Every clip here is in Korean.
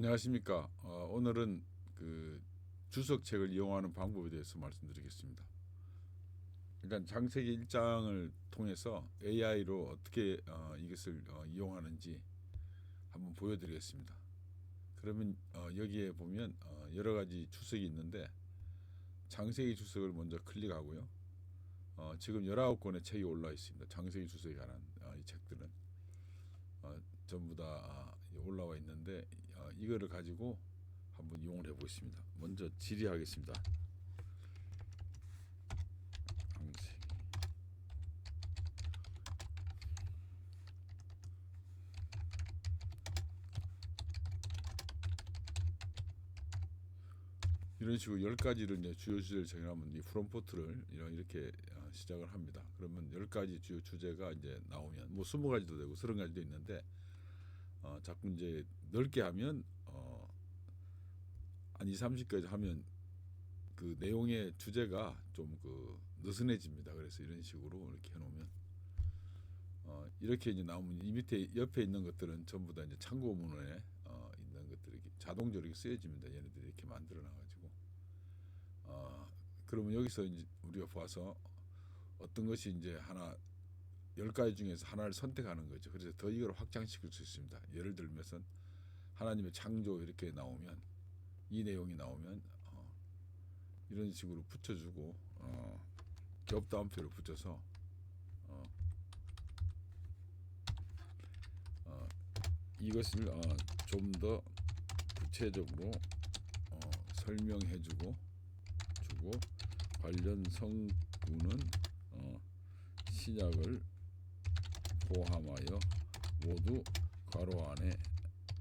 안녕하십니까. 어, 오늘은 그 주석책을 이용하는 방법에 대해서 말씀드리겠습니다. 일단 장세기 1장을 통해서 AI로 어떻게 어, 이것을 어, 이용하는지 한번 보여드리겠습니다. 그러면 어, 여기에 보면 어, 여러 가지 주석이 있는데 장세기 주석을 먼저 클릭하고요. 어, 지금 19권의 책이 올라 있습니다. 장세기 주석에 관한 어, 이 책들은 어, 전부 다 아, 올라와 있는데 어, 이거를 가지고 한번 이용을 해보겠습니다. 먼저 질의하겠습니다. 이런 식으로 열 가지를 이제 주요 주제를 정하면 이 프롬포트를 이렇게 어, 시작을 합니다. 그러면 열 가지 주요 주제가 이제 나오면 뭐 스무 가지도 되고 서른 가지도 있는데 어, 자꾸 이제 넓게 하면 어, 한 2, 30까지 하면 그 내용의 주제가 좀 그 느슨해집니다. 그래서 이런 식으로 이렇게 해놓으면 어, 이렇게 이제 나오면 이 밑에 옆에 있는 것들은 전부 다 이제 참고문에 어, 있는 것들이 자동적으로 쓰여집니다. 얘네들이 이렇게 만들어 놔가지고 어, 그러면 여기서 이제 우리가 봐서 어떤 것이 이제 하나 열 가지 중에서 하나를 선택하는 거죠. 그래서 더 이걸 확장시킬 수 있습니다. 예를 들면은 하나님의 창조 이렇게 나오면 이 내용이 나오면 어, 이런 식으로 붙여주고 어, 겹다음표를 붙여서 어, 어, 이것을 어, 좀더 구체적으로 어, 설명해주고 주고 관련 성구는 어, 시작을 포함하여 모두 괄호 안에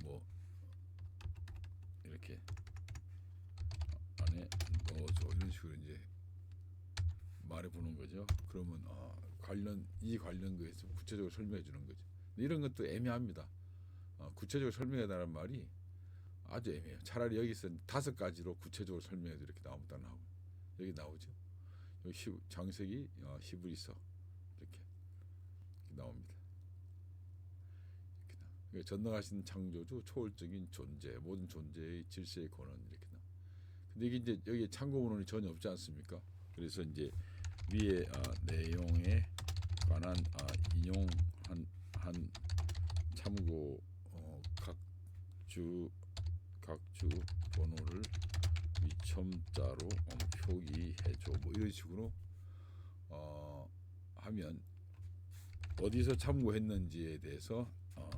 뭐 이렇게 안에 넣어줘 이런 식으로 이제 말해보는 거죠. 그러면 아, 관련 이 관련 거에 좀 구체적으로 설명해 주는 거죠. 이런 것도 애매합니다. 어, 구체적으로 설명해달라는 말이 아주 애매해요. 차라리 여기서 다섯 가지로 구체적으로 설명해도 이렇게 딱 나오고 여기 나오죠. 여기 시, 장세기 어, 히브리서 이렇게, 이렇게 나옵니다. 이렇게 나. 그러니까 전능하신 창조주 초월적인 존재 모든 존재의 질서의 권원 이렇게 나. 근데 이게 이제 여기 참고 문헌이 전혀 없지 않습니까? 그래서 이제 위에 아, 내용에 관한 아, 인용한 한 참고 어, 각주 각주 번호를 위첨자로 어, 표기해줘 뭐 이런 식으로 어, 하면 어디서 참고했는지에 대해서 어,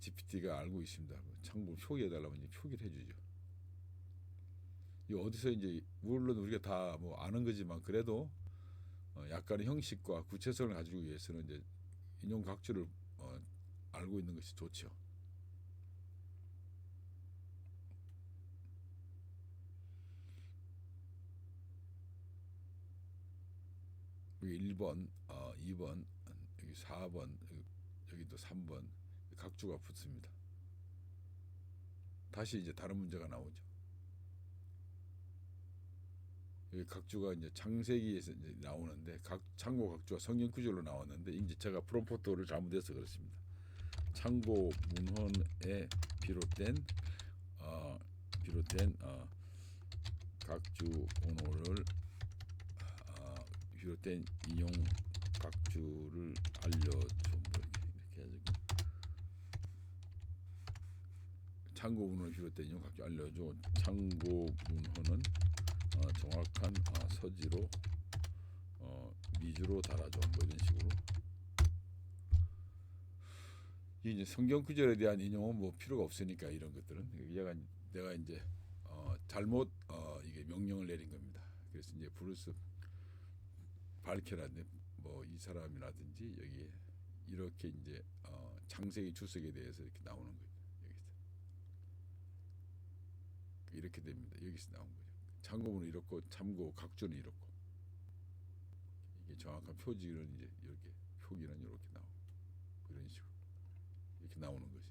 GPT가 알고 있습니다. 그 참고 표기해달라면 이제 표기를 해주죠. 이 어디서 이제 물론 우리가 다 뭐 아는 거지만 그래도 어, 약간의 형식과 구체성을 가지기 위해서는 이제 인용 각주를 어, 알고 있는 것이 좋죠. 여기 1번, 어, 2번, 여기 4번, 여기, 여기도 3번 각주가 붙습니다. 다시 이제 다른 문제가 나오죠. 여기 각주가 이제 창세기에서 이제 나오는데 각 창고 각주가 성경 구절로 나왔는데 이제 제가 프롬포트를 잘못해서 그렇습니다. 창고 문헌에 비롯된 어, 비롯된 어, 각주 번호를 어, 비롯된 인용 각주를 알려줘 뭐 이렇게, 이렇게 해가지고 창고 문헌을 비롯된 인용 각주 알려줘 창고 문헌은 어, 정확한 어, 서지로 어, 미주로 달아줘 뭐 이런 식으로 이 이제 성경 구절에 대한 인용은 뭐 필요가 없으니까 이런 것들은 얘가 내가 이제 어, 잘못 어, 이게 명령을 내린 겁니다. 그래서 이제 브루스 바르케라는 뭐이 사람이라든지 여기에 이렇게 이제 어, 창세기 주석에 대해서 이렇게 나오는. 여기서 이렇게 됩니다. 여기서 나온 거죠. 참고문은 이렇고 참고 각주는 이렇고 이게 정확한 표지는 이제 이렇게 표기는 이렇게 나오고 이런 식으로 이렇게 나오는 것이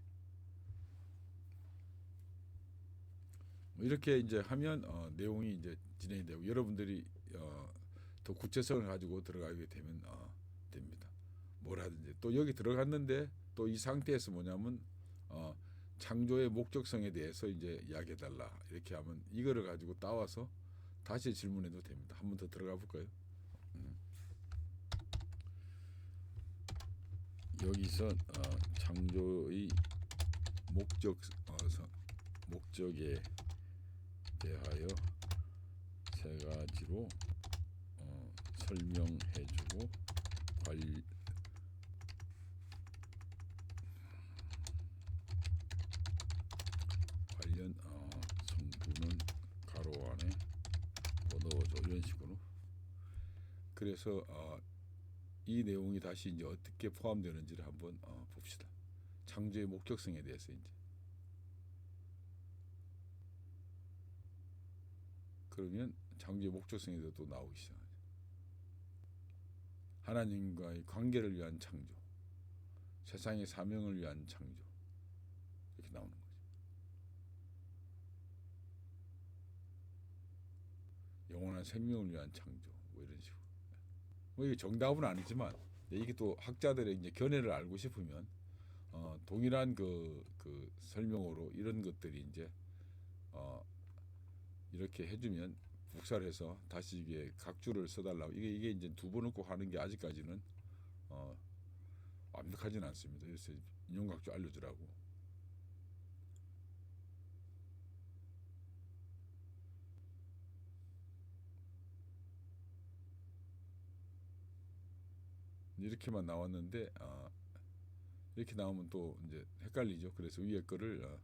뭐 이렇게 이제 하면 어, 내용이 이제 진행이 되고 여러분들이 어, 더 구체성을 가지고 들어가게 되면 어, 됩니다. 뭐라든지 또 여기 들어갔는데 또 이 상태에서 뭐냐면 어, 창조의 목적성에 대해서 이제 이야기해 달라 이렇게 하면 이거를 가지고 따와서 다시 질문해도 됩니다. 한 번 더 들어가 볼까요? 음. 여기서 어, 창조의 목적 어, 서- 목적에 대하여 세 가지로 어, 설명해주고 관 관련 어, 성분은 가로 안에 뭐 넣어줘 이런 식으로 그래서 어, 이 내용이 다시 이제 어떻게 포함되는지를 한번 어, 봅시다. 창조의 목적성에 대해서 이제 그러면 창조의 목적성에 대해서 또 나오기 시작하죠. 하나님과의 관계를 위한 창조, 세상의 사명을 위한 창조 이렇게 나오는 거죠. 영원한 생명을 위한 창조 뭐 이런 식으로. 뭐 이게 정답은 아니지만 이게 또 학자들의 이제 견해를 알고 싶으면 어, 동일한 그, 그 설명으로 이런 것들이 이제 어, 이렇게 해주면 복사해서 다시 이게 각주를 써달라고 이게 이게 이제 두 번을 꼭 하는 게 아직까지는 어, 완벽하지는 않습니다. 그래서 인용 각주 알려주라고. 이렇게만 나왔는데 아, 이렇게 나오면 또 이제 헷갈리죠. 그래서 위에 거를 어,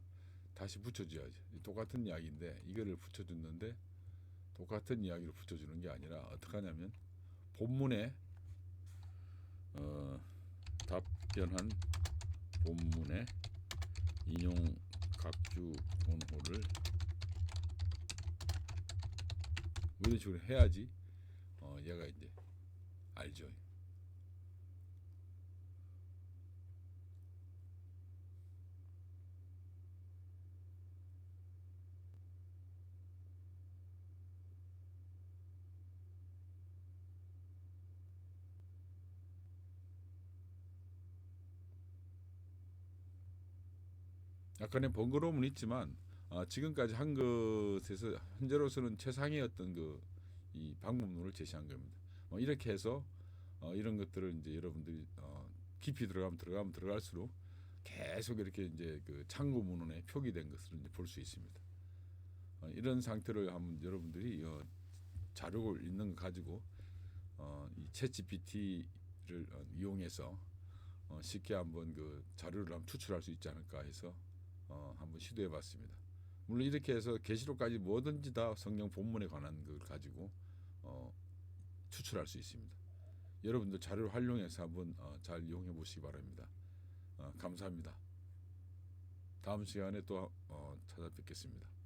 다시 붙여줘야지. 똑같은 이야기인데 이거를 붙여줬는데 똑같은 이야기를 붙여주는 게 아니라 어떻게 하냐면 본문에 어, 답변한 본문에 인용 각주 본호를 뭐 이런 식으로 해야지 어, 얘가 이제 알죠. 약간의 번거로움은 있지만 어, 지금까지 한 것에서 현재로서는 최상의 어떤 그 이 방법론을 제시한 겁니다. 어, 이렇게 해서 어, 이런 것들을 이제 여러분들이 어, 깊이 들어가면 들어가면 들어갈수록 계속 이렇게 이제 그 창구 문헌에 표기된 것을 이제 볼 수 있습니다. 어, 이런 상태를 한번 여러분들이 어, 자료를 있는 거 가지고 어, 이 챗GPT를 어, 이용해서 어, 쉽게 한번 그 자료를 한번 추출할 수 있지 않을까 해서 어, 한번 시도해봤습니다. 물론 이렇게 해서 계시록까지 뭐든지 다 성경 본문에 관한 걸 가지고 어, 추출할 수 있습니다. 여러분들 자료를 활용해서 한번 어, 잘 이용해 보시기 바랍니다. 어, 감사합니다. 다음 시간에 또 어, 찾아뵙겠습니다.